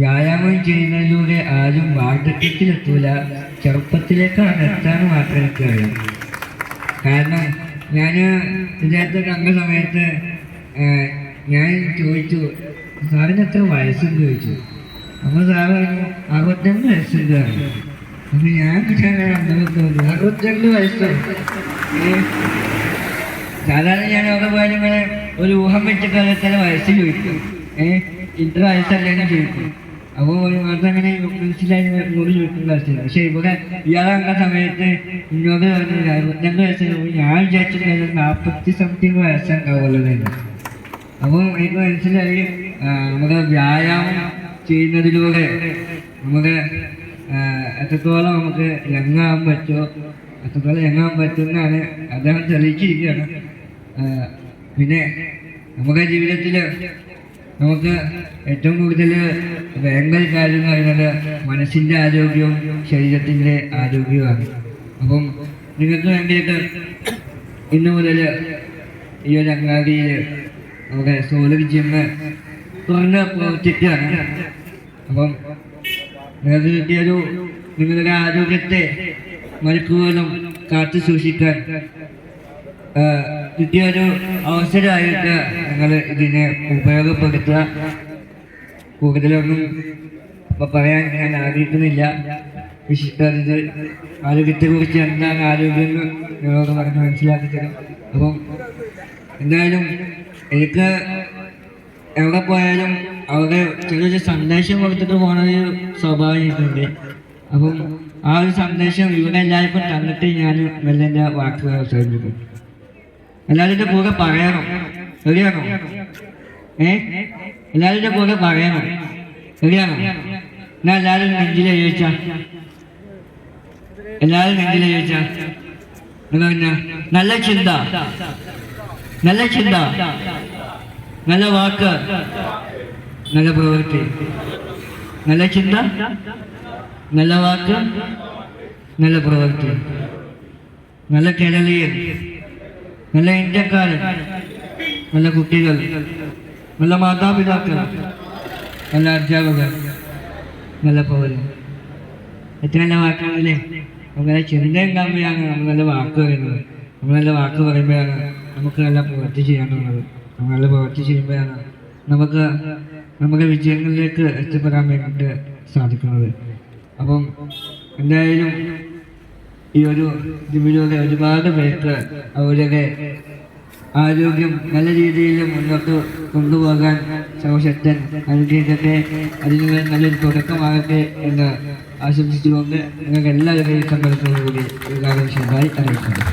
വ്യായാമം ചെയ്യുന്നതിലൂടെ ആരും വാർദ്ധക്യത്തിലെത്തൂല. ചെറുപ്പത്തിലേക്കാണ് എത്താൻ മാത്രമേ എനിക്ക് അറിയാം കാരണം ഞാൻ വിദ്യാർത്ഥി കണ്ട സമയത്ത് ഞാൻ ചോദിച്ചു സാറിന് എത്ര വയസ്സെന്ന് ചോദിച്ചു. അപ്പോൾ സാറ് പറഞ്ഞു അറുപത്തിരണ്ട് വയസ്സുണ്ട്. പറഞ്ഞു അപ്പോൾ ഞാൻ വിചാരിച്ചു അമ്പത് തോന്നി അറുപത്തിരണ്ട് വയസ്സോ. സാധാരണ ഞാൻ അവിടെ പോയാലും ഇങ്ങനെ ഒരു ഊഹം വെച്ചിട്ട് എത്ര വയസ്സ് ചോദിക്കും. ഏഹ് ഇത്ര വയസ്സല്ലേ ചോദിക്കും. അപ്പോൾ അതങ്ങനെ മനസ്സിലായി മുറി ചോദിക്കുന്ന അവസ്ഥയില്ല പക്ഷെ ഇവിടെ ഇയാളെ കണ്ട സമയത്ത് ഇങ്ങോട്ട് പറഞ്ഞില്ല അറുപത്തിരണ്ട് വയസ്സ് ഞാൻ വിചാരിച്ചിട്ടുണ്ടായിരുന്നു നാൽപ്പത്തി സംതിങ് വയസ്സുണ്ടാവുള്ളൂ തന്നെ അപ്പോൾ എനിക്ക് മനസ്സിലായി നമ്മുടെ വ്യായാമം ചെയ്യുന്നതിലൂടെ നമ്മുടെ എത്രത്തോളം നമുക്ക് യങ്ങാകാൻ പറ്റുമോ എത്രത്തോളം യങ്ങാൻ പറ്റുമെന്നാണ് അദ്ദേഹം തെളിയിച്ചിരിക്കുകയാണ്. പിന്നെ നമ്മുടെ ജീവിതത്തിൽ നമുക്ക് ഏറ്റവും കൂടുതൽ വേണ്ട കാര്യം എന്ന് പറയുന്നത് മനസ്സിന്റെ ആരോഗ്യവും ശരീരത്തിന്റെ ആരോഗ്യവുമാണ്. അപ്പം നിങ്ങൾക്ക് വേണ്ടിയിട്ട് ഇന്നു മുതൽ ഈ ഒരു അങ്ങാടിയിൽ നമ്മുടെ സോളർ ജിമ്മ് തുറന്ന് പ്രവർത്തിക്കുകയാണ്. അപ്പം നിങ്ങൾക്ക് കിട്ടിയൊരു നിങ്ങളുടെ ആരോഗ്യത്തെ മണിക്കൂറുകളും കാത്തു സൂക്ഷിക്കാൻ കിട്ടിയൊരു അവസരമായിട്ട് നിങ്ങൾ ഇതിനെ ഉപയോഗപ്പെടുത്തുക. കൂടുതലൊന്നും ഇപ്പൊ പറയാൻ ഞാൻ ആഗ്രഹിക്കുന്നില്ല. വിശിഷ്ടത് ആരോഗ്യത്തെക്കുറിച്ച് എന്താണ് ആരോഗ്യം എന്ന് നിങ്ങളോട് പറഞ്ഞ് മനസ്സിലാക്കി തരും അപ്പം എന്തായാലും എനിക്ക് എവിടെ പോയാലും അവിടെ ചെറിയൊരു സന്ദേശം കൊടുത്തിട്ട് പോണൊരു സ്വഭാവം എനിക്കുണ്ട്. അപ്പം ആ ഒരു സന്ദേശം ഇവിടെ എല്ലാവർക്കും തന്നിട്ട് ഞാൻ മെല്ലെ വാക്കുകൾ അവസാനിപ്പിക്കും. എല്ലാവരുടെ കൂടെ പറയണം. ശരിയാണോ? ഏ? എല്ലാവരുടെ കൂടെ പറയണം. ശരിയാണോ? എന്നാ എല്ലാവരും നെഞ്ചിലെ ചോദിച്ച എല്ലാവരും നെഞ്ചിലെ ചോദിച്ച നല്ല ചിന്ത. നല്ല ചിന്ത. നല്ല വാക്ക്. നല്ല പ്രവൃത്തി. നല്ല ചിന്ത. നല്ല വാക്ക്. നല്ല പ്രവൃത്തി. നല്ല കേരളീയൻ. നല്ല ഇന്ത്യക്കാരൻ നല്ല കുട്ടികൾ നല്ല മാതാപിതാക്കൾ നല്ല അധ്യാപകർ നല്ല പൗരൻ എത്ര നല്ല വാക്കാണല്ലേ? നമ്മളെ ചിന്ത ഉണ്ടാകുമ്പോഴാണ് നമ്മൾ നല്ല വാക്ക് പറയുന്നത്. നമ്മൾ നല്ല വാക്ക് പറയുമ്പോഴാണ് നമുക്ക് നല്ല പ്രവൃത്തി ചെയ്യാനുള്ളത് നമ്മൾ നല്ല പ്രവൃത്തി ചെയ്യുമ്പോഴാണ് നമുക്ക് നമ്മുടെ വിജയങ്ങളിലേക്ക് എത്തിപ്പെടാൻ വേണ്ടിയിട്ട് സാധിക്കുന്നത്. അപ്പം എന്തായാലും ഈ ഒരു ഇതിലൂടെ ഒരുപാട് പേർക്ക് അവരുടെ ആരോഗ്യം നല്ല രീതിയിൽ മുന്നോട്ട് കൊണ്ടുപോകാൻ ശവശക്തൻ അനുഗ്രഹിക്കട്ടെ. അതിന് നല്ലൊരു തുടക്കമാകട്ടെ എന്ന് ആശംസിച്ചുകൊണ്ട് നിങ്ങൾക്ക് എല്ലാവരുടെയും സങ്കടത്തോടുകൂടി ഉദ്ഘാടനം ചെയ്തതായി അറിയിക്കുന്നു.